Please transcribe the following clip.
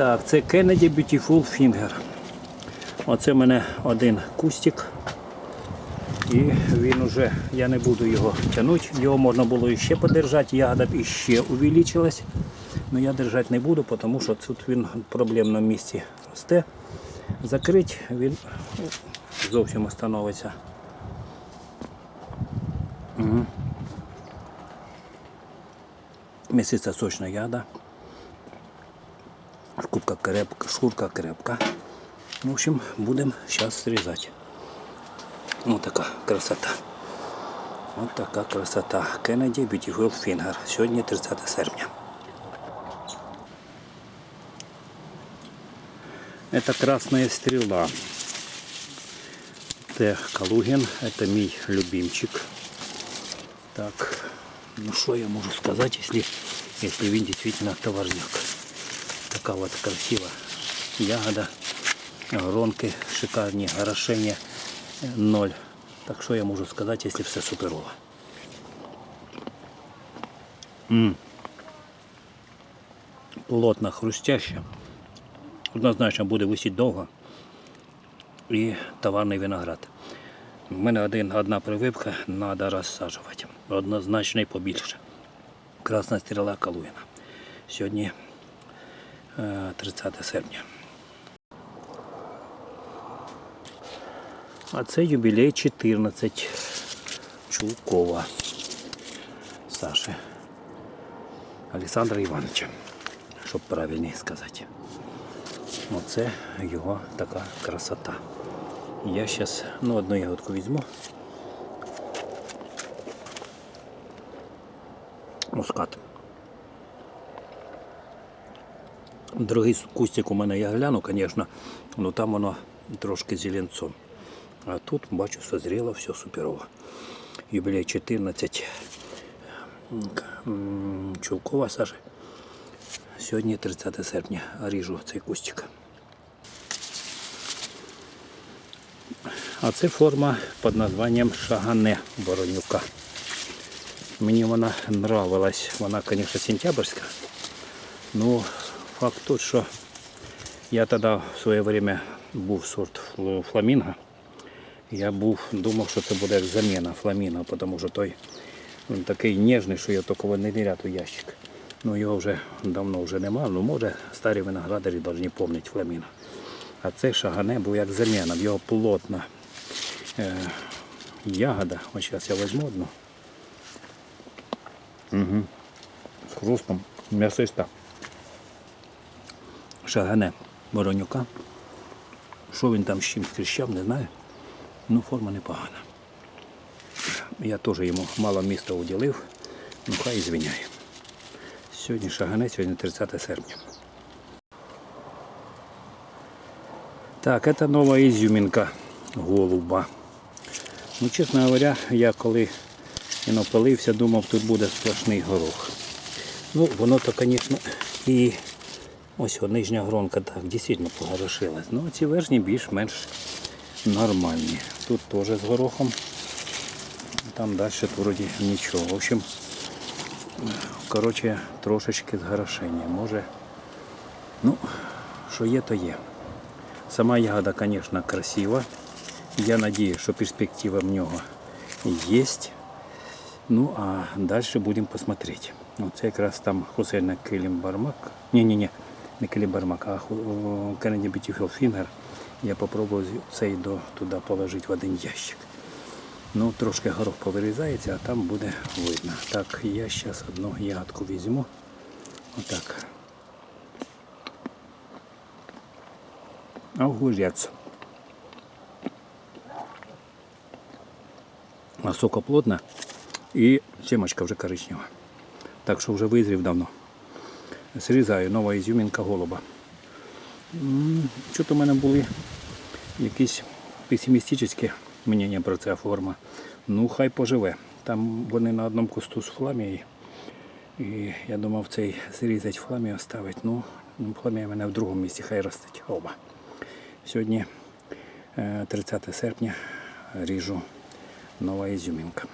Так, це Kennedy Beautiful Finger. Оце в мене один кустик. І він уже, я не буду його тягнути, його можна було іще подержати, ягода б іще увеличилась. Але я держати не буду, тому що тут він в проблемному місці росте. Закрить він ну, зовсім остановиться. Угу. Місяця сочна ягода. Шкурка крепка, шкурка крепка. В общем, будемо зараз срізати. Ось така красота. Ось така красота. Kennedy Beautiful Finger. Сьогодні 30 серпня. Это красная стрела. Т. Калугин. Это мій любимчик. Так, ну что я могу сказать, если, если він действительно товарняк. Така вот красива ягода. Гронки шикарні, горошення ноль. Так що я можу сказати, якщо все суперово. М. Плотно, хрустяще. Однозначно буде висіти довго. І товарний виноград. У мене один, одна прививка, треба розсаджувати. Однозначно і побільше. Красна стріла Калуїна. Сьогодні 30 серпня. А це юбілей 14 Чулкова Саші Олександра Івановича, щоб правильніше сказати. Оце його така красота. Я зараз ну, одну ягодку візьму. Мускат. Другий кустик у мене я гляну, звісно, але там воно трошки зеленцом. А тут, бачу, созріло, все суперово. Юбілей 14. Чулкова Саша. Сьогодні 30 серпня. Ріжу цей кустик. А це форма під названням Шагане Боронюка. Мені вона нравилась. Вона, звісно, сентябрьська. Ну, факт тут, що я тоді в своє время був сорт фл- фламінго. Я був, думав, що це буде як заміна фламінго, тому що той він такий ніжний, що його тільки не дірять у ящик. Ну його вже давно вже нема, ну може старі виноградарі повинні пам'ятати фламінго. А цей шагане був як заміна, в його плотна е, ягода. Ось зараз я візьму одну. Угу. З хрустом м'ясиста. Шагане Воронюка. Що він там з чим скріщав, не знаю. Ну, форма непогана. Я теж йому мало міста уділив, ну хай і звиняє. Сьогодні шагане, сьогодні 30 серпня. Так, это новая изюминка голуба. Ну, чесно говоря, я коли і напалився, думав, тут буде сплошний горох. Ну, воно то, звісно, і ось нижня гронка так, дійсно погорошилась. Ну, а ці верхні більш-менш нормальні. Тут теж з горохом. Там далі вроді нічого. В общем, коротше, трошечки згорошення. Може, ну, що є, то є. Сама ягода, звісно, красива. Я надію, що перспектива в нього є. Ну, а далі будемо посмотрети. Ну, це якраз там Хусейна Килімбармак. Ні-ні-ні, не Килімбармак, а Ху- Kennedy Beautiful Я попробую цей до, туди положити в один ящик. Ну, трошки горох повирізається, а там буде видно. Так, я зараз одну ягодку візьму. Отак. Огурець. А сокоплотна і чимочка вже коричнева. Так що вже визрів давно. Срізаю нова ізюмінка голуба. Що-то в мене були якісь песимістичні мнення про цю форму. Ну, хай поживе. Там вони на одному кусту з фламією. І я думав цей зрізати фламію оставити. Ну, фламія в мене в другому місці, хай ростить оба. Сьогодні е, 30 серпня ріжу нова ізюмінка.